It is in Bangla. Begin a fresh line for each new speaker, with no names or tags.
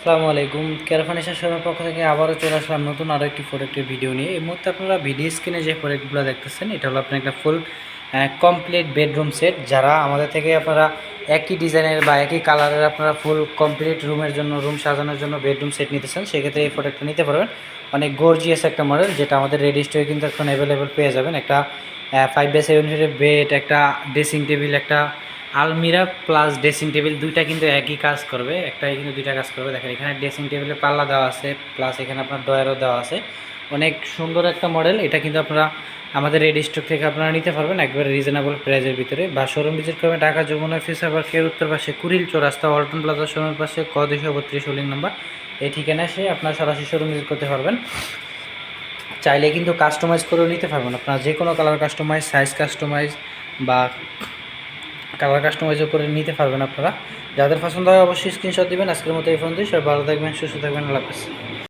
আসসালামু আলাইকুম। ক্যারাফানিশার শোরুমের পক্ষ থেকে আবারও চলে আসলাম নতুন আরও একটি প্রোডাক্টের ভিডিও নিয়ে। এই মুহূর্তে আপনারা ভিডিও স্ক্রিনে যে প্রোডাক্টগুলো দেখতেছেন, এটা হলো আপনার একটা ফুল কমপ্লিট বেডরুম সেট যারা আমাদের থেকে আপনারা একই ডিজাইনের বা একই কালারের আপনারা ফুল কমপ্লিট রুমের জন্য রুম সাজানোর জন্য বেডরুম সেট নিতেছেন, সেক্ষেত্রে এই প্রোডাক্টটা নিতে পারবেন। অনেক গর্জিয়াস একটা মডেল যেটা আমাদের রেডি স্টোরে কিন্তু এখন অ্যাভেলেবেল পেয়ে যাবেন। একটা ফাইভ বাই সেভেন ফিটের বেড একটা ড্রেসিং টেবিল একটা আলমিরা প্লাস ড্রেসিং টেবিল দুইটা কিন্তু একই কাজ করবে, একটাই কিন্তু দুইটা কাজ করবে। দেখেন, এখানে ড্রেসিং টেবিলে পাল্লা দেওয়া আছে প্লাস এখানে আপনার ডয়ারও দেওয়া আছে। অনেক সুন্দর একটা মডেল এটা কিন্তু আপনারা আমাদের রেডি স্টক থেকে আপনারা নিতে পারবেন একবারে রিজনেবল প্রাইজের ভিতরে। বা শোরুম ভিজিট করবেন ঢাকা যমুনা ফিসার পার্কের উত্তর পাশে কুড়িল চৌরাস্তা ওয়ালটন প্লাজা শোরুমের পাশে ক দুশো বত্রিশ হোলিং নাম্বার এই ঠিকানা সে আপনারা সরাসরি শোরুম ভিজিট করতে পারবেন। চাইলে কিন্তু কাস্টমাইজ করেও নিতে পারবেন। আপনারা যে কোনো কালার কাস্টমাইজ সাইজ কাস্টমাইজ বা কালার কাস্টমাইজও করে নিতে পারবেন আপনারা। যাদের পছন্দ হয় অবশ্যই স্ক্রিনশট দিবেন। আজকের মতো এই ফোন দিয়ে সবাই ভালো থাকবেন, সুস্থ থাকবেন। আল্লাহ হাফেজ।